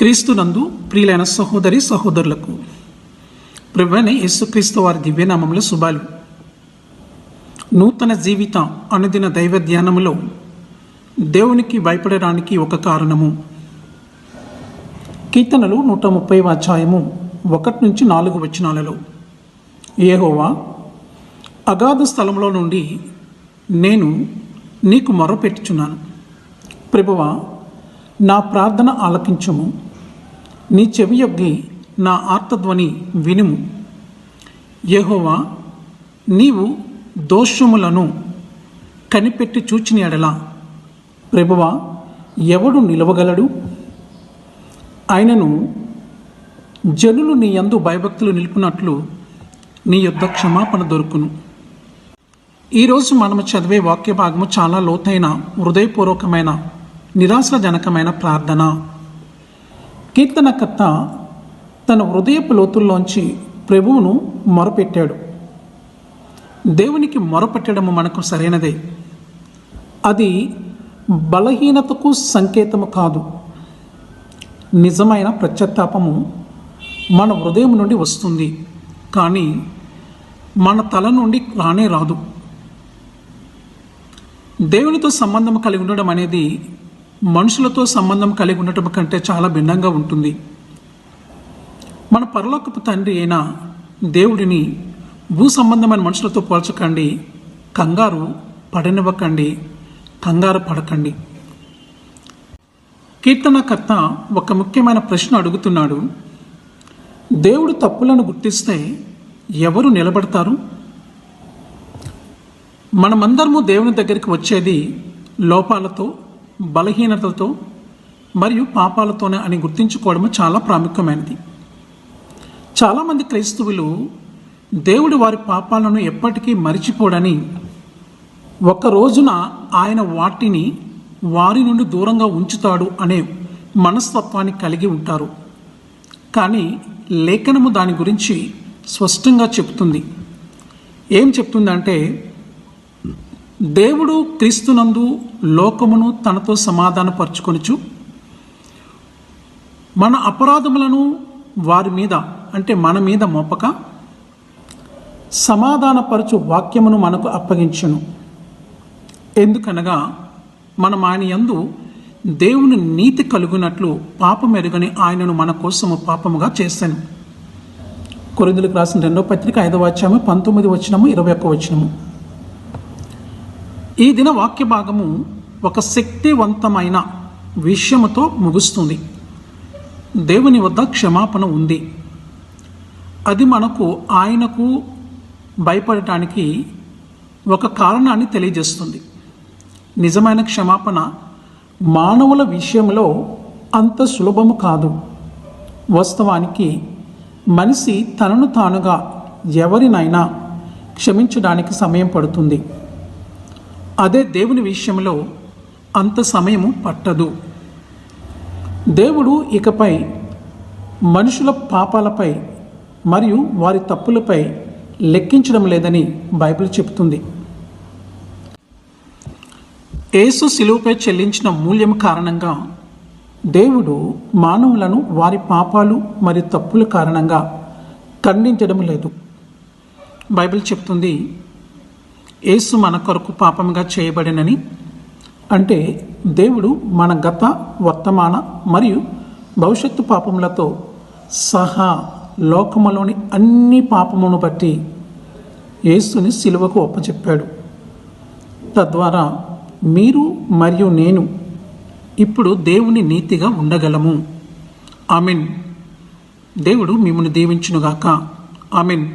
క్రీస్తునందు ప్రియులైన సహోదరి సహోదరులకు ప్రభువైన యేసుక్రీస్తు వారి దివ్యనామంలో శుభాలు. నూతన జీవిత అనుదిన దైవ ధ్యానములో దేవునికి భయపడడానికి ఒక కారణము. కీర్తనలు నూట ముప్పై అధ్యాయము ఒకటి నుంచి నాలుగు వచనాలలో ఏహోవా అగాధ స్థలంలో నుండి నేను నీకు మొరపెట్టుచున్నాను. ప్రభువా నా ప్రార్థన ఆలకించము. నీ చెవి యొగ్గి నా ఆర్తధ్వని వినుము. యహోవా నీవు దోషములను కనిపెట్టి చూచిన ఎడల ప్రభువా ఎవడు నిలవగలడు? ఆయనను జనులు నీ యందు భయభక్తులు నిలిపినట్లు నీ యొద్ద క్షమాపణ దొరుకును. ఈరోజు మనము చదివే వాక్య భాగము చాలా లోతైన హృదయపూర్వకమైన నిరాశజనకమైన ప్రార్థన. కీర్తనకర్త తన హృదయపు లోతుల్లోంచి ప్రభువును మొరపెట్టాడు. దేవునికి మొరపెట్టడము మనకు సరైనదే. అది బలహీనతకు సంకేతము కాదు. నిజమైన ప్రత్యత్తాపము మన హృదయం నుండి వస్తుంది. కానీ మన తల నుండి రానే రాదు. దేవునితో సంబంధం కలిగి ఉండడం అనేది మనుషులతో సంబంధం కలిగి ఉండటం కంటే చాలా భిన్నంగా ఉంటుంది. మన పరలోకపు తండ్రి అయిన దేవుడిని భూ సంబంధమైన మనుషులతో పోల్చకండి. కంగారు పడనివ్వకండి. కంగారు పడకండి. కీర్తనకర్త ఒక ముఖ్యమైన ప్రశ్న అడుగుతున్నాడు. దేవుడు తప్పులను గుర్తిస్తే ఎవరు నిలబడతారు? మనమందరము దేవుని దగ్గరికి వచ్చేది లోపాలతో బలహీనతలతో మరియు పాపాలతోనే అని గుర్తించుకోవడం చాలా ప్రాముఖ్యమైనది. చాలామంది క్రైస్తవులు దేవుడు వారి పాపాలను ఎప్పటికీ మరిచిపోడని ఒక రోజున ఆయన వాటిని వారి నుండి దూరంగా ఉంచుతాడు అనే మనస్తత్వాన్ని కలిగి ఉంటారు. కానీ లేఖనము దాని గురించి స్పష్టంగా చెప్తుంది ఏం చెప్తుందంటే దేవుడు క్రీస్తునందు లోకమును తనతో సమాధానపరచుకొనుచు మన అపరాధములను వారి మీద అంటే మన మీద మోపక సమాధానపరచు వాక్యమును మనకు అప్పగించును. ఎందుకనగా మనం ఆయన యందు దేవుని నీతి కలుగునట్లు పాపం ఎరుగని ఆయనను మన కోసము పాపముగా చేశాను కొరిందులకు రాసిన రెండో పత్రిక ఐదవ వచ్చాము పంతొమ్మిది వచ్చినము ఇరవై ఒక్క వచ్చినము ఈ దిన వాక్య భాగము ఒక శక్తివంతమైన విషయముతో ముగుస్తుంది. దేవుని వద్ద క్షమాపణ ఉంది. అది మనకు ఆయనకు భయపడటానికి ఒక కారణాన్ని తెలియజేస్తుంది. నిజమైన క్షమాపణ మానవుల విషయంలో అంత సులభము కాదు. వాస్తవానికి మనిషి తనను తానుగా ఎవరినైనా క్షమించడానికి సమయం పడుతుంది. అదే దేవుని విషయంలో అంత సమయము పట్టదు. దేవుడు ఇకపై మనుషుల పాపాలపై మరియు వారి తప్పులపై లెక్కించడం లేదని బైబిల్ చెబుతుంది. యేసు శిలువపై చెల్లించిన మూల్యం కారణంగా దేవుడు మానవులను వారి పాపాలు మరియు తప్పుల కారణంగా ఖండించడం లేదు. బైబిల్ చెప్తుంది యేసు మన కొరకు పాపంగా చేయబడినని అంటే దేవుడు మన గత వర్తమాన మరియు భవిష్యత్తు పాపములతో సహా లోకములోని అన్ని పాపమును బట్టి యేసుని సిలువకు ఒప్పచెప్పాడు. తద్వారా మీరు మరియు నేను ఇప్పుడు దేవుని నీతిగా ఉండగలము. ఆమెన్. దేవుడు మిమ్మల్ని దీవించునుగాక. ఆమెన్.